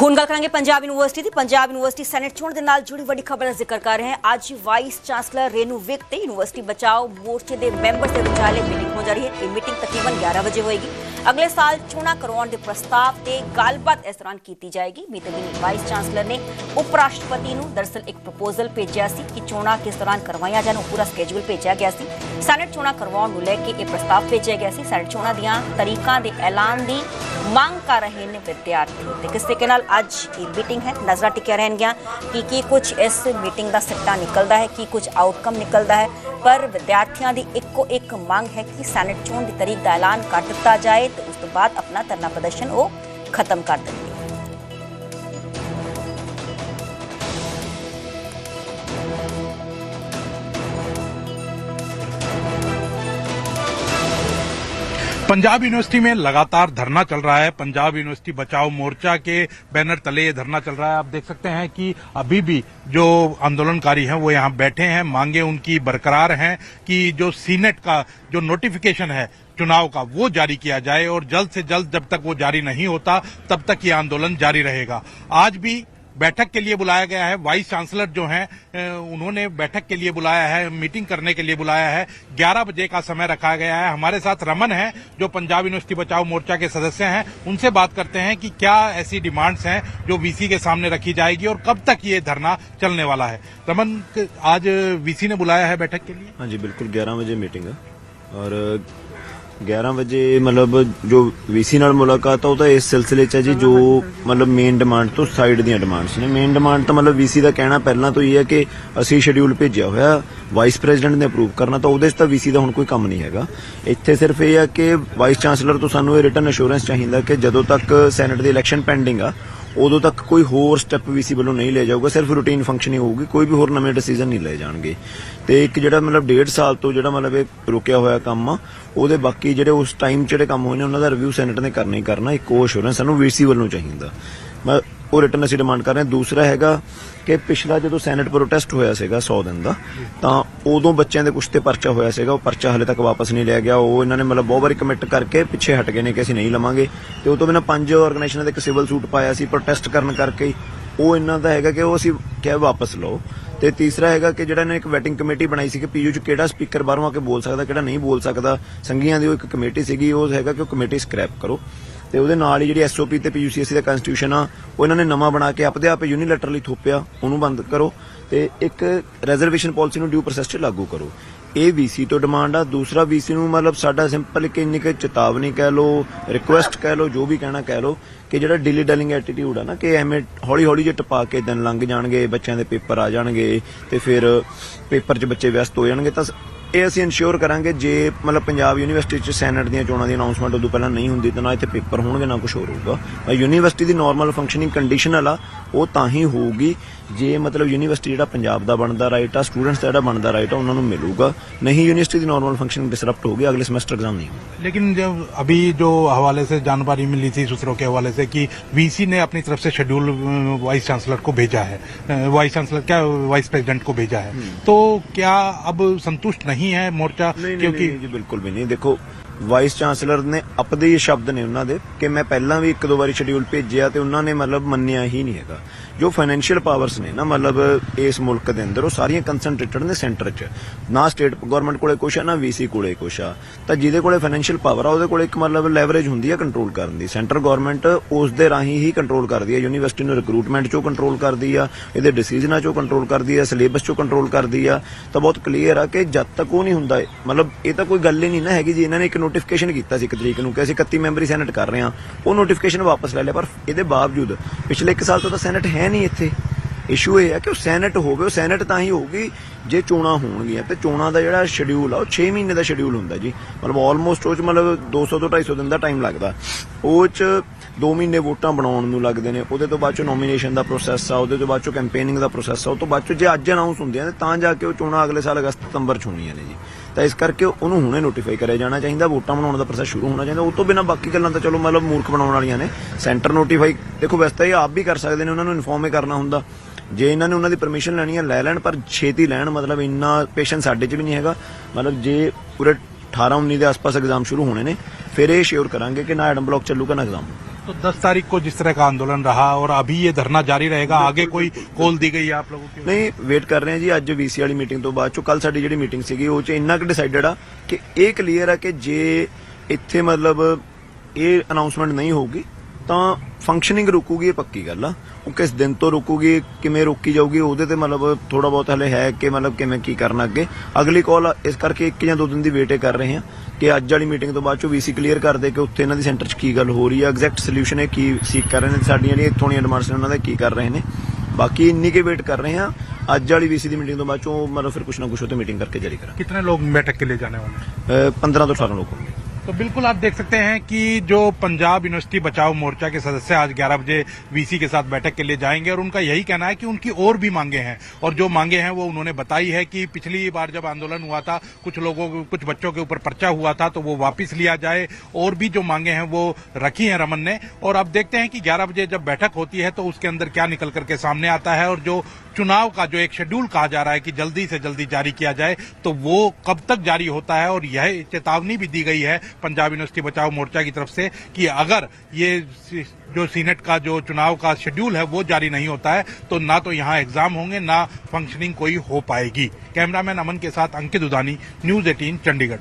ਹੁਣ ਗੱਲ ਕਰਾਂਗੇ ਪੰਜਾਬ ਯੂਨੀਵਰਸਿਟੀ ਦੀ। ਪੰਜਾਬ ਯੂਨੀਵਰਸਿਟੀ ਸੈਨੇਟ ਚੋਣ ਦੇ ਨਾਲ ਜੁੜੀ ਵੱਡੀ ਖਬਰ ਦਾ ਜ਼ਿਕਰ ਕਰ ਰਹੇ ਹਾਂ। ਅੱਜ ਵਾਈਸ ਚਾਂਸਲਰ ਰੇਨੂ ਵਿਕ ਤੇ ਯੂਨੀਵਰਸਿਟੀ ਬਚਾਓ ਮੋਰਚੇ ਦੇ ਮੈਂਬਰਸ ਦੇ ਵਿਚਾਲੇ ਮੀਟਿੰਗ ਹੋ ਜਾ ਰਹੀ ਹੈ। ਇਹ ਮੀਟਿੰਗ ਤਕਰੀਬਨ 11 ਵਜੇ ਹੋਏਗੀ। ਅਗਲੇ ਸਾਲ ਚੋਣਾਂ ਕਰਵਾਉਣ ਦੇ ਪ੍ਰਸਤਾਵ ਤੇ ਗੱਲਬਾਤ ਇਸ ਦੌਰਾਨ ਕੀਤੀ ਜਾਏਗੀ। ਬੀਤੇ ਦਿਨ ਵਾਈਸ ਚਾਂਸਲਰ ਨੇ ਉਪ ਰਾਸ਼ਟਰਪਤੀ ਨੂੰ ਦਰਸਲ ਇੱਕ ਪ੍ਰਪੋਜ਼ਲ ਭੇਜਿਆ ਸੀ ਕਿ ਚੋਣਾਂ ਕਿਸ ਦੌਰਾਨ ਕਰਵਾਈਆਂ ਜਾਣ, ਉਹ ਪੂਰਾ ਸਕੇਜੂਲ ਭੇਜਿਆ ਗਿਆ ਸੀ। ਸੈਨੇਟ ਚੋਣਾਂ ਕਰਵਾਉਣ ਨੂੰ ਲੈ ਕੇ ਇਹ ਪ੍ਰਸਤਾਵ ਭੇਜਿਆ ਗਿਆ ਸੀ। ਸੈਨੇਟ ਚੋਣਾਂ ਦੀਆਂ ਤਰੀਕਾਂ ਦੇ ਐਲਾਨ ਦੀ ਮੰਗ ਕਰ ਰਹੇ ਨੇ ਵਿਦਿਆਰਥੀ ਤੇ ਕਿਸ ਤਰੀਕੇ ਨਾਲ ਅੱਜ ਇਹ ਮੀਟਿੰਗ ਹੈ, ਨਜ਼ਰਾਂ ਟਿਕਿਆ ਰਹਿਣਗੀਆਂ ਕਿ ਕੀ ਕੁਝ ਇਸ ਮੀਟਿੰਗ ਦਾ ਸਿੱਟਾ ਨਿਕਲਦਾ ਹੈ, ਕੀ ਕੁਝ ਆਊਟਕਮ ਨਿਕਲਦਾ ਹੈ। ਪਰ ਵਿਦਿਆਰਥੀਆਂ ਦੀ ਇੱਕੋ ਇੱਕ ਮੰਗ ਹੈ ਕਿ ਸੈਨੇਟ ਚੋਣ ਦੀ ਤਰੀਕ ਦਾ ਐਲਾਨ ਕਰ ਦਿੱਤਾ ਜਾਏ ਤੇ ਉਸ ਤੋਂ ਬਾਅਦ ਆਪਣਾ ਧਰਨਾ ਪ੍ਰਦਰਸ਼ਨ ਉਹ ਖਤਮ ਕਰ ਦੇਣਗੇ। पंजाब यूनिवर्सिटी में लगातार धरना चल रहा है। पंजाब यूनिवर्सिटी बचाओ मोर्चा के बैनर तले ये धरना चल रहा है। आप देख सकते हैं कि अभी भी जो आंदोलनकारी हैं, वो यहाँ बैठे हैं। मांगे उनकी बरकरार हैं कि जो सीनेट का जो नोटिफिकेशन है चुनाव का, वो जारी किया जाए और जल्द से जल्द जब तक वो जारी नहीं होता, तब तक ये आंदोलन जारी रहेगा। आज भी बैठक के लिए बुलाया गया है। वाइस चांसलर जो हैं उन्होंने बैठक के लिए बुलाया है, मीटिंग करने के लिए बुलाया है। 11 बजे का समय रखा गया है। हमारे साथ रमन है, जो पंजाब यूनिवर्सिटी बचाओ मोर्चा के सदस्य हैं। उनसे बात करते हैं कि क्या ऐसी डिमांड्स हैं जो वीसी के सामने रखी जाएगी और कब तक ये धरना चलने वाला है। रमन आज वीसी ने बुलाया है बैठक के लिए? हाँ जी, बिल्कुल, ग्यारह बजे मीटिंग है। और 11 ਵਜੇ ਮਤਲਬ ਜੋ ਵੀਸੀ ਨਾਲ ਮੁਲਾਕਾਤ ਆ, ਉਹ ਤਾਂ ਇਸ ਸਿਲਸਿਲੇ 'ਚ ਹੈ ਜੀ, ਜੋ ਮਤਲਬ ਮੇਨ ਡਿਮਾਂਡ ਤੋਂ ਸਾਈਡ ਦੀਆਂ ਡਿਮਾਂਡਸ ਨੇ। ਮੇਨ ਡਿਮਾਂਡ ਤਾਂ ਮਤਲਬ ਵੀਸੀ ਦਾ ਕਹਿਣਾ ਪਹਿਲਾਂ ਤੋਂ ਹੀ ਹੈ ਕਿ ਅਸੀਂ ਸ਼ਡਿਊਲ ਭੇਜਿਆ ਹੋਇਆ ਵਾਈਸ ਪ੍ਰੈਜ਼ੀਡੈਂਟ ਨੇ ਅਪਰੂਵ ਕਰਨਾ, ਤਾਂ ਉਹਦੇ 'ਚ ਤਾਂ ਵੀਸੀ ਦਾ ਹੁਣ ਕੋਈ ਕੰਮ ਨਹੀਂ ਹੈਗਾ। ਇੱਥੇ ਸਿਰਫ ਇਹ ਆ ਕਿ ਵਾਈਸ ਚਾਂਸਲਰ ਤੋਂ ਸਾਨੂੰ ਇਹ ਰਿਟਰਨ ਅਸ਼ੋਰੈਂਸ ਚਾਹੀਦਾ ਕਿ ਜਦੋਂ ਤੱਕ ਸੈਨੇਟ ਦੀ ਇਲੈਕਸ਼ਨ ਪੈਂਡਿੰਗ ਆ ਉਦੋਂ ਤੱਕ ਕੋਈ ਹੋਰ ਸਟੈਪ ਵੀਸੀ ਵੱਲੋਂ ਨਹੀਂ ਲਿਆ ਜਾਊਗਾ, ਸਿਰਫ ਰੂਟੀਨ ਫੰਕਸ਼ਨਿੰਗ ਹੋਊਗੀ, ਕੋਈ ਵੀ ਹੋਰ ਨਵੇਂ ਡਿਸੀਜਨ ਨਹੀਂ ਲਏ ਜਾਣਗੇ। ਤੇ ਇੱਕ ਜਿਹੜਾ ਮਤਲਬ ਡੇਢ ਸਾਲ ਤੋਂ ਜਿਹੜਾ ਮਤਲਬ ਇਹ ਰੁਕਿਆ ਹੋਇਆ ਕੰਮ ਆ, ਉਹਦੇ ਬਾਕੀ ਜਿਹੜੇ ਉਸ ਟਾਈਮ ਜਿਹੜੇ ਕੰਮ ਹੋਏ ਨੇ, ਉਹਨਾਂ ਦਾ ਰਿਵਿਊ ਸੈਨੇਟ ਨੇ ਕਰਨਾ ਹੀ ਕਰਨਾ, ਇੱਕ ਉਹ ਅਸ਼ੋਰੈਂਸ ਸਾਨੂੰ ਵੀਸੀ ਵੱਲੋਂ ਚਾਹੀਦਾ। ਮੈਂ ਉਹ ਰਿਟਰਨ ਅਸੀਂ ਡਿਮਾਂਡ ਕਰ ਰਹੇ ਹਾਂ। ਦੂਸਰਾ ਹੈਗਾ ਕਿ ਪਿਛਲਾ ਜਦੋਂ ਸੈਨੇਟ ਪ੍ਰੋਟੈਸਟ ਹੋਇਆ ਸੀਗਾ 100 ਦਿਨ ਦਾ, ਤਾਂ ਉਦੋਂ ਬੱਚਿਆਂ ਦੇ ਕੁਛ ਤੇ ਪਰਚਾ ਹੋਇਆ ਸੀਗਾ। ਉਹ ਪਰਚਾ ਹਲੇ ਤੱਕ ਵਾਪਸ ਨਹੀਂ ਲਿਆ ਗਿਆ। ਉਹ ਇਹਨਾਂ ਨੇ ਮਤਲਬ ਬਹੁਤ ਵਾਰੀ ਕਮਿਟ ਕਰਕੇ ਪਿੱਛੇ ਹਟ ਗਏ ਨੇ ਕਿ ਅਸੀਂ ਨਹੀਂ ਲਵਾਂਗੇ। ਤੇ ਉਹ ਤੋਂ ਬਿਨਾਂ ਪੰਜ ਆਰਗੇਨਾਈਜੇਸ਼ਨਾਂ ਦੇ ਇੱਕ ਸਿਵਲ ਸੂਟ ਪਾਇਆ ਸੀ ਪ੍ਰੋਟੈਸਟ ਕਰਨ ਕਰਕੇ। ਉਹ ਇਹਨਾਂ ਦਾ ਹੈਗਾ ਕਿ ਉਹ ਅਸੀਂ ਕਿਹਾ ਵਾਪਸ ਲਓ। ਤੇ ਤੀਸਰਾ ਹੈਗਾ ਕਿ ਜਿਹੜਾ ਇਹਨਾਂ ਨੇ ਇੱਕ ਵੈਟਿੰਗ ਕਮੇਟੀ ਬਣਾਈ ਸੀ ਕਿ ਪੀਯੂ ਚ ਕਿਹੜਾ ਸਪੀਕਰ ਬਾਹਰੋਂ ਆ ਕੇ ਬੋਲ ਸਕਦਾ, ਕਿਹੜਾ ਨਹੀਂ ਬੋਲ ਸਕਦਾ। ਸੰਘੀਆਂ ਦੀ ਉਹ ਇੱਕ ਕਮੇਟੀ ਸੀਗੀ, ਉਹ ਹੈਗਾ ਕਿ ਉਹ ਕਮੇਟੀ ਸਕ੍ਰੈਪ ਕਰੋ। ਤੇ ਉਹਦੇ ਨਾਲ ਹੀ ਜਿਹੜੀ ਐਸਓਪੀ ਤੇ ਪੀਯੂਸੀਐਸਸੀ ਦਾ ਕਨਸਟੀਟਿਊਸ਼ਨ ਆ, ਉਹ ਇਹਨਾਂ ਨੇ ਨਵਾਂ ਬਣਾ ਕੇ ਆਪਦੇ ਆਪ ਯੂਨੀਲੈਟਰਲੀ ਥੋਪਿਆ, ਉਹਨੂੰ ਬੰਦ ਕਰੋ ਤੇ ਇੱਕ ਰਿਜ਼ਰਵੇਸ਼ਨ ਪਾਲਿਸੀ ਨੂੰ ਡਿਊ ਪ੍ਰੋਸੈਸ 'ਚ ਲਾਗੂ ਕਰੋ। ਇਹ ਵੀਸੀ ਤੋਂ ਡਿਮਾਂਡ ਆ, ਦੂਸਰਾ ਵੀਸੀ ਨੂੰ ਮਤਲਬ ਸਾਡਾ ਸਿੰਪਲ ਇੱਕ ਇੰਨੀ ਕਿ ਚੇਤਾਵਨੀ ਕਹਿ ਲਓ ਰਿਕੁਐਸਟ ਕਹਿ ਲਓ, ਜੋ ਵੀ ਕਹਿਣਾ ਕਹਿ ਲਓ, ਕਿ ਜਿਹੜਾ ਡਿਲੀ ਡਲਿੰਗ ਐਟੀਟਿਊਡ ਆ ਨਾ, ਕਿ ਐਵੇਂ ਹੌਲੀ ਹੌਲੀ ਜੇ ਟਪਾ ਕੇ ਦਿਨ ਲੰਘ ਜਾਣਗੇ, ਬੱਚਿਆਂ ਦੇ ਪੇਪਰ ਆ ਜਾਣਗੇ ਤੇ ਫਿਰ ਪੇਪਰ 'ਚ ਬੱਚੇ ਵਿਅਸਤ ਹੋ ਜਾਣਗੇ, ਤਾਂ ਇਹ ਅਸੀਂ ਇਨਸ਼ੋਰ ਕਰਾਂਗੇ ਜੇ ਮਤਲਬ ਪੰਜਾਬ ਯੂਨੀਵਰਸਿਟੀ 'ਚ ਸੈਨੇਟ ਦੀਆਂ ਚੋਣਾਂ ਦੀ ਅਨਾਉਂਸਮੈਂਟ ਉਦੋਂ ਪਹਿਲਾਂ ਨਹੀਂ ਹੁੰਦੀ ਤਾਂ ਨਾ ਇੱਥੇ ਪੇਪਰ ਹੋਣਗੇ ਨਾ ਕੁਝ ਹੋਰ ਹੋਊਗਾ ਪਰ ਯੂਨੀਵਰਸਿਟੀ ਦੀ ਨਾਰਮਲ ਫੰਕਸ਼ਨਿੰਗ ਕੰਡੀਸ਼ਨਲ ਆ ਉਹ ਤਾਂ ਹੀ ਹੋਊਗੀ ਜੇ ਮਤਲਬ ਯੂਨੀਵਰਸਿਟੀ ਜਿਹੜਾ ਪੰਜਾਬ ਦਾ ਬਣਦਾ ਰਾਈਟ ਆ ਸਟੂਡੈਂਟਸ ਦਾ ਜਿਹੜਾ ਬਣਦਾ ਰਾਈਟ ਆ ਉਹਨਾਂ ਨੂੰ ਮਿਲੂਗਾ ਨਹੀਂ ਯੂਨੀਵਰਸਿਟੀ ਦੀ ਨਾਰਮਲ ਫੰਕਸ਼ਨਿੰਗ ਡਿਸਰਪਟ ਹੋਗੀ ਅਗਲੇ ਸਮੈਸਟਰ एग्जाम नहीं होगा लेकिन जब अभी जो हवाले से जानकारी मिली थी सूत्रों के हवाले से कि वीसी ने अपनी तरफ से शेड्यूल अ, वाइस चांसलर को भेजा है अ, वाइस चांसलर क्या वाइस प्रेसिडेंट को भेजा है तो क्या अब संतुष्ट नहीं नहीं है मोर्चा क्योंकि जी बिल्कुल भी नहीं देखो ਵਾਈਸ ਚਾਂਸਲਰ ਨੇ ਆਪਦੇ ਹੀ ਸ਼ਬਦ ਨੇ ਉਹਨਾਂ ਦੇ ਕਿ ਮੈਂ ਪਹਿਲਾਂ ਵੀ ਇੱਕ ਦੋ ਵਾਰੀ ਸ਼ਡਿਊਲ ਭੇਜਿਆ ਤੇ ਉਹਨਾਂ ਨੇ ਮਤਲਬ ਮੰਨਿਆ ਹੀ ਨਹੀਂ ਹੈਗਾ। ਜੋ ਫਾਈਨੈਂਸ਼ੀਅਲ ਪਾਵਰਸ ਨੇ ਨਾ, ਮਤਲਬ ਇਸ ਮੁਲਕ ਦੇ ਅੰਦਰ, ਉਹ ਸਾਰੀਆਂ ਕੰਸੈਂਟਰੇਟਡ ਨੇ ਸੈਂਟਰ 'ਚ। ਨਾ ਸਟੇਟ ਗਵਰਨਮੈਂਟ ਕੋਲੇ ਕੁਛ ਆ, ਨਾ ਵੀਸੀ ਕੋਲੇ ਕੁਛ ਆ। ਤਾਂ ਜਿਹਦੇ ਕੋਲੇ ਫਾਈਨੈਂਸ਼ੀਅਲ ਪਾਵਰ ਆ, ਉਹਦੇ ਕੋਲੇ ਇੱਕ ਮਤਲਬ ਲੈਵਰੇਜ ਹੁੰਦੀ ਆ ਕੰਟਰੋਲ ਕਰਨ ਦੀ। ਸੈਂਟਰ ਗਵਰਨਮੈਂਟ ਉਸ ਦੇ ਰਾਹੀਂ ਹੀ ਕੰਟਰੋਲ ਕਰਦੀ ਆ। ਯੂਨੀਵਰਸਿਟੀ ਨੂੰ ਰਿਕਰੂਟਮੈਂਟ 'ਚੋਂ ਕੰਟਰੋਲ ਕਰਦੀ ਆ, ਇਹਦੇ ਡਿਸੀਜਨਾਂ 'ਚੋਂ ਕੰਟਰੋਲ ਕਰਦੀ ਆ ਸਿਲੇਬਸ 'ਚੋਂ ਕੰਟਰੋਲ ਕਰਦੀ ਆ। ਤਾਂ ਬਹੁਤ ਕਲੀਅਰ ਆ ਕਿ ਜਦ ਤੱਕ ਉਹ ਨਹੀਂ ਹੁੰਦਾ, ਮਤਲਬ ਇਹ ਤਾਂ ਕੋਈ ਗੱਲ ਹੀ ਨਹੀਂ ਨਾ ਹੈਗੀ ਜੀ, ਇਹਨਾਂ ਨੇ ਇੱਕ ਨੋਟੀਫਿਕੇਸ਼ਨ ਕੀਤਾ ਸੀ ਇੱਕ ਤਰੀਕ ਨੂੰ ਕਿ ਅਸੀਂ 31 ਮੈਂਬਰੀ ਸੈਨੇਟ ਕਰ ਰਹੇ ਹਾਂ। ਉਹ ਨੋਟੀਫਿਕੇਸ਼ਨ ਵਾਪਸ ਲੈ ਲਿਆ, ਪਰ ਇਹਦੇ ਬਾਵਜੂਦ ਪਿਛਲੇ 1 ਸਾਲ ਤੋਂ ਤਾਂ ਸੈਨੇਟ ਹੈ ਨਹੀਂ ਇੱਥੇ। ਇਸ਼ੂ ਇਹ ਹੈ ਕਿ ਉਹ ਸੈਨੇਟ ਹੋਵੇ, ਉਹ ਸੈਨੇਟ ਤਾਂ ਹੀ ਹੋਊਗੀ ਜੇ ਚੋਣਾਂ ਹੋਣਗੀਆਂ। ਤੇ ਚੋਣਾਂ ਦਾ ਜਿਹੜਾ ਸ਼ਡਿਊਲ ਆ, ਉਹ 6 ਮਹੀਨੇ ਦਾ ਸ਼ਡਿਊਲ ਹੁੰਦਾ ਜੀ। ਮਤਲਬ ਆਲਮੋਸਟ ਉਹ ਚ ਮਤਲਬ 200 ਤੋਂ 250 ਦਿਨ ਦਾ ਟਾਈਮ ਲੱਗਦਾ। ਉਹ ਚ 2 ਮਹੀਨੇ ਵੋਟਾਂ ਬਣਾਉਣ ਨੂੰ ਲੱਗਦੇ ਨੇ, ਉਹਦੇ ਤੋਂ ਬਾਅਦ 'ਚੋਂ ਨੋਮੀਨੇਸ਼ਨ ਦਾ ਪ੍ਰੋਸੈਸ ਆ, ਉਹਦੇ ਤੋਂ ਬਾਅਦ 'ਚੋਂ ਕੈਂਪੇਨਿੰਗ ਦਾ ਪ੍ਰੋਸੈਸ ਆ, ਉਹ ਤੋਂ ਬਾਅਦ 'ਚੋਂ ਜੇ ਅੱਜ ਅਨਾਉਂਸ ਹੁੰਦੀਆਂ ਨੇ ਤਾਂ ਜਾ ਕੇ ਉਹ ਚੋਣਾਂ ਅਗਲੇ ਸਾਲ ਅਗਸਤ ਸਤੰਬਰ ਚ ਹੋਣੀਆਂ ਨੇ ਜੀ। ਤਾਂ ਇਸ ਕਰਕੇ ਉਹਨੂੰ ਹੁਣੇ ਨੋਟੀਫਾਈ ਕਰਿਆ ਜਾਣਾ ਚਾਹੀਦਾ, ਵੋਟਾਂ ਬਣਾਉਣ ਦਾ ਪ੍ਰੋਸੈਸ ਸ਼ੁਰੂ ਹੋਣਾ ਚਾਹੀਦਾ। ਉਹ ਤੋਂ ਬਿਨਾਂ ਬਾਕੀ ਗੱਲਾਂ ਤਾਂ ਚਲੋ ਮਤਲਬ ਮੂਰਖ ਬਣਾਉਣ ਵਾਲੀਆਂ ਨੇ। ਸੈਂਟਰ ਨੋਟੀਫਾਈ ਦੇਖੋ ਵੈਸੇ ਤਾਂ ਇਹ ਆਪ ਵੀ ਕਰ ਸਕਦੇ ਨੇ, ਉਹਨਾਂ ਨੂੰ ਇਨਫੋਰਮ ਹੀ ਕਰਨਾ ਹੁੰਦਾ। ਜੇ ਇਹਨਾਂ ਨੇ ਉਹਨਾਂ ਦੀ ਪਰਮਿਸ਼ਨ ਲੈਣੀ ਹੈ ਲੈ ਲੈਣ, ਪਰ ਛੇਤੀ ਲੈਣ, ਮਤਲਬ ਇੰਨਾ ਪੇਸ਼ੈਂਸ ਸਾਡੇ 'ਚ ਵੀ ਨਹੀਂ ਹੈਗਾ। ਮਤਲਬ ਜੇ ਪੂਰੇ 18 19 ਦੇ ਆਸ-ਪਾਸ ਐਗਜ਼ਾਮ ਸ਼ੁਰੂ ਹੋਣੇ ਨੇ, ਫਿਰ ਇਹ ਸ਼ੋਰ ਕਰਾਂਗੇ ਕਿ ਨਾ ਐਡਮ ਬਲੌਕ ਚੱਲੂਗਾ, ਨਾ ਐਗਜ਼ਾਮ तो 10 तारीख को जिस तरह का आंदोलन रहा और अभी ये धरना जारी रहेगा आगे कोई कॉल दी गई है आप लोगों की ਨਹੀਂ ਵੇਟ ਕਰ ਰਹੇ ਹਾਂ ਜੀ ਅੱਜ ਵੀਸੀ ਵਾਲੀ ਮੀਟਿੰਗ ਤੋਂ ਬਾਅਦ ਚੋਂ ਕੱਲ ਸਾਡੀ ਜਿਹੜੀ ਮੀਟਿੰਗ ਸੀਗੀ ਉਹ ਚ ਇੰਨਾ ਕੁ ਡਿਸਾਈਡਡ ਆ ਕਿ ਇਹ ਕਲੀਅਰ ਆ ਕਿ ਜੇ ਇੱਥੇ ਮਤਲਬ ਇਹ ਅਨਾਉਂਸਮੈਂਟ ਨਹੀਂ ਹੋਊਗੀ ਤਾਂ ਫੰਕਸ਼ਨਿੰਗ ਰੁਕੂਗੀ ਇਹ ਪੱਕੀ ਗੱਲ ਆ ਉਹ ਕਿਸ ਦਿਨ ਤੋਂ ਰੁਕੂਗੀ ਕਿਵੇਂ ਰੋਕੀ ਜਾਊਗੀ ਉਹਦੇ ਤੇ ਮਤਲਬ ਥੋੜਾ ਬਹੁਤ ਹਲੇ ਹੈ ਕਿ ਮਤਲਬ ਕਿਵੇਂ ਕੀ ਕਰਨਾ ਅੱਗੇ ਅਗਲੀ ਕਾਲ ਇਸ ਕਰਕੇ ਇੱਕ ਜਾਂ ਦੋ ਦਿਨ ਦੀ ਵੇਟ ਕਰ ਰਹੇ ਹਾਂ ਕਿ ਅੱਜ ਵਾਲੀ ਮੀਟਿੰਗ ਤੋਂ ਬਾਅਦ ਚੋਂ ਵੀਸੀ ਕਲੀਅਰ ਕਰ ਦੇ ਕਿ ਉੱਥੇ ਇਹਨਾਂ ਦੀ ਸੈਂਟਰ 'ਚ ਕੀ ਗੱਲ ਹੋ ਰਹੀ ਹੈ ਐਗਜ਼ੈਕਟ ਸੋਲੂਸ਼ਨ ਹੈ ਕੀ ਸੀਕ ਕਰ ਰਹੇ ਨੇ ਸਾਡੀਆਂ ਜਿਹੜੀਆਂ ਇੱਥੋਂ ਦੀਆਂ ਡਿਮਾਂਡਸ ਨੇ ਉਹਨਾਂ ਦਾ ਕੀ ਕਰ ਰਹੇ ਨੇ ਬਾਕੀ ਇੰਨੀ ਕੇ ਵੇਟ ਕਰ ਰਹੇ ਹਾਂ ਅੱਜ ਵਾਲੀ ਵੀਸੀ ਦੀ ਮੀਟਿੰਗ ਤੋਂ ਬਾਅਦ ਚੋਂ ਮਤਲਬ ਫਿਰ ਕੁਛ ਨਾ ਕੁਛ ਉੱਤੇ ਮੀਟਿੰਗ ਕਰਕੇ ਜਾਰੀ ਕਰਾਂਗੇ कितने लोग बैठक के लिए जाने वाले हैं ਅਹ 15 ਤੋਂ 18 ਲੋਕ ਹੋਣਗੇ तो बिल्कुल आप देख सकते हैं कि जो पंजाब यूनिवर्सिटी बचाओ मोर्चा के सदस्य आज 11 बजे वीसी के साथ बैठक के लिए जाएँगे और उनका यही कहना है कि उनकी और भी मांगे हैं। और जो मांगे हैं वो उन्होंने बताई है कि पिछली बार जब आंदोलन हुआ था, कुछ लोगों कुछ बच्चों के ऊपर पर्चा हुआ था तो वो वापिस लिया जाए। और भी जो मांगे हैं वो रखी हैं रमन ने। और अब देखते हैं कि 11 बजे जब बैठक होती है तो उसके अंदर क्या निकल करके सामने आता है और जो चुनाव का जो एक शेड्यूल कहा जा रहा है कि जल्दी से जल्दी जारी किया जाए तो वो कब तक जारी होता है और यह चेतावनी भी दी गई है पंजाब यूनिवर्सिटी बचाओ मोर्चा की तरफ़ से कि अगर ये जो सीनेट का, जो चुनाव का शेड्यूल है, वो जारी नहीं होता है तो ना तो यहाँ एग्ज़ाम होंगे, ना फंक्शनिंग कोई हो पाएगी। कैमरामैन अमन के साथ अंकित उदानी न्यूज़ 18 चंडीगढ़।